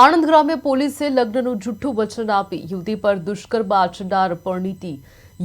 આણંદ ગ્રામે પોલીસે લગ્નનું જૂઠું વચન આપી યુવતી પર દુષ્કર્મ આચરનાર પરિણીતિ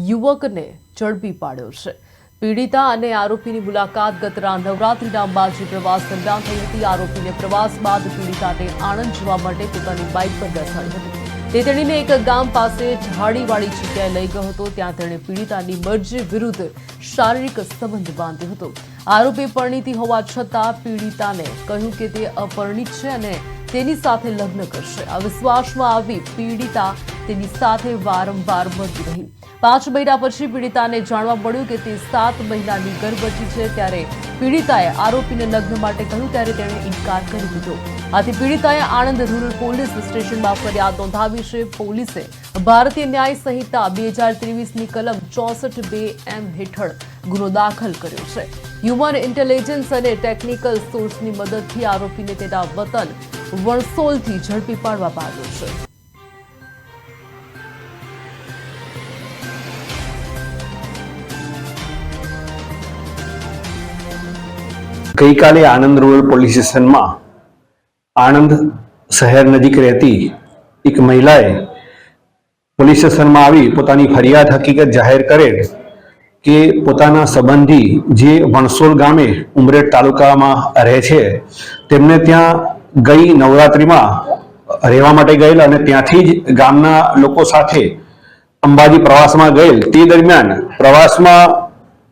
યુવકને ઝડપી પાડ્યો છે. પીડિતા અને આરોપીની મુલાકાત ગત નવરાત્રીના અંબાજી પ્રવાસ દરમિયાન થઈ હતી. આરોપીને પ્રવાસ બાદ પીડિતાને આણંદ જવા માટે પોતાની બાઇક પર બેસાડી હતી. તે તેણીને એક ગામ પાસે ઝાડીવાળી જગ્યાએ લઈ ગયો હતો. ત્યાં તેણે પીડિતાની મરજી વિરુદ્ધ શારીરિક સંબંધ બાંધ્યો હતો. આરોપી પરિણીતિ હોવા છતાં પીડિતાને કહ્યું કે તે અપરિણીત છે અને તેની સાથે લગ્ન કરશે. આ વિશ્વાસમાં આવી પીડિતા તેની સાથે વારંવાર મળતી રહી. પાંચ મહિના પછી પીડિતાને જાણવા મળ્યું કે તે સાત મહિનાની ગર્ભવતી છે, ત્યારે પીડિતાએ આરોપીને લગ્ન માટે કહ્યું, ત્યારે તેણે ઇનકાર કરી દીધો. આથી પીડિતાએ આણંદ રૂરલ પોલીસ સ્ટેશનમાં ફરિયાદ નોંધાવી છે. પોલીસે ભારતીય ન્યાય સંહિતા બે હજાર ત્રેવીસની કલમ ચોસઠ બે એમ હેઠળ ગુનો દાખલ કર્યો છે. હ્યુમન ઇન્ટેલિજન્સ અને ટેકનિકલ સોર્સની મદદથી આરોપીને તેના વતન વણસોલથી ઝડપી પાડવામાં આવ્યો છે. ગઈકાલે આણંદ રૂરલ પોલીસ સ્ટેશનમાં આણંદ શહેર નજીક રહેતી એક મહિલાએ પોલીસ સ્ટેશનમાં આવી પોતાની ફરિયાદ હકીકત જાહેર કરેલ કે પોતાના સંબંધી જે વણસોલ ગામે ઉમરેઠ તાલુકામાં રહે છે, તેમને ત્યાં ગઈ નવરાત્રિમાં રહેવા માટે ગયેલ અને ત્યાંથી જ ગામના લોકો સાથે અંબાજી પ્રવાસમાં ગયેલ. તે દરમિયાન પ્રવાસમાં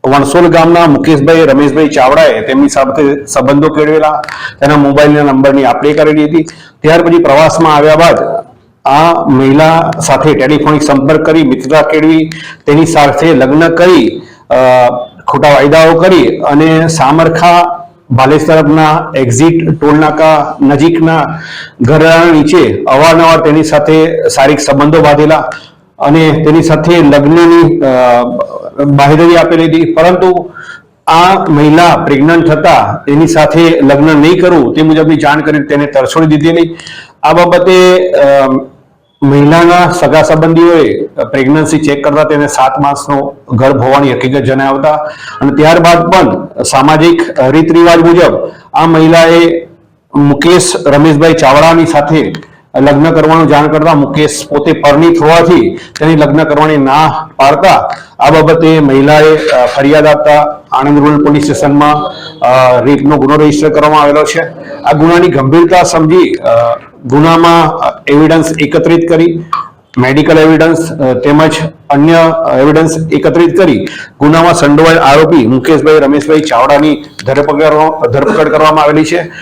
વણસોલ ગામના મુકેશભાઈ, રમેશભાઈ ચાવડાએ તેમની સાથે સંબંધો કેળવેલા. તેના મોબાઈલના નંબરની આપલે કરેલી હતી. ત્યાર પછી પ્રવાસમાં આવ્યા બાદ આ મહિલા સાથે ટેલિફોનિક સંપર્ક કરી, મિત્રતા કેળવી, તેની સાથે લગ્ન કરી ખોટા વાયદાઓ કરી અને સામરખા તરફના એક્ઝિટ ટોલનાકા નજીકના ઘરના નીચે અવારનવાર તેની સાથે શારીરિક સંબંધો બાંધેલા અને તેની સાથે લગ્નની બાહેધરી આપેલી હતી. પરંતુ આ મહિલા પ્રેગ્નન્ટ હતા, એની સાથે લગ્ન નહીં કરવું તે મુજબની જાણ કરી તેને તરછોડી દીધેલી. આ બાબતે મહિલાના સગા સંબંધીઓએ પ્રેગ્નન્સી ચેક કરતા તેને સાત માસનો ગર્ભ હોવાની હકીકત જણાવતા અને ત્યારબાદ પણ સામાજિક રીત રિવાજ મુજબ આ મહિલાએ મુકેશ રમેશભાઈ ચાવડાની સાથે લગ્ન કરવાનું જાણ કરતા મુકેશ પોતે પરણિત હોવાથી તેની લગ્ન કરવાની ના પાડતા આ બાબતે મહિલાએ ફરિયાદ આપતા આણંદ રૂરલ પોલીસ સ્ટેશનમાં રીતનો ગુનો રજિસ્ટર કરવામાં આવેલો છે. આ ગુનાની ગંભીરતા સમજી ગુનામાં એવિડન્સ એકત્રિત કરી મેડિકલ એવિડન્સ તેમજ અન્ય એવિડન્સ એકત્રિત કરી, ગુનામાં સંડોવાયેલ આરોપી મુકેશભાઈ, રમેશભાઈ ચાવડાની ધરપકડ ધરપકડ કરવામાં આવેલી છે.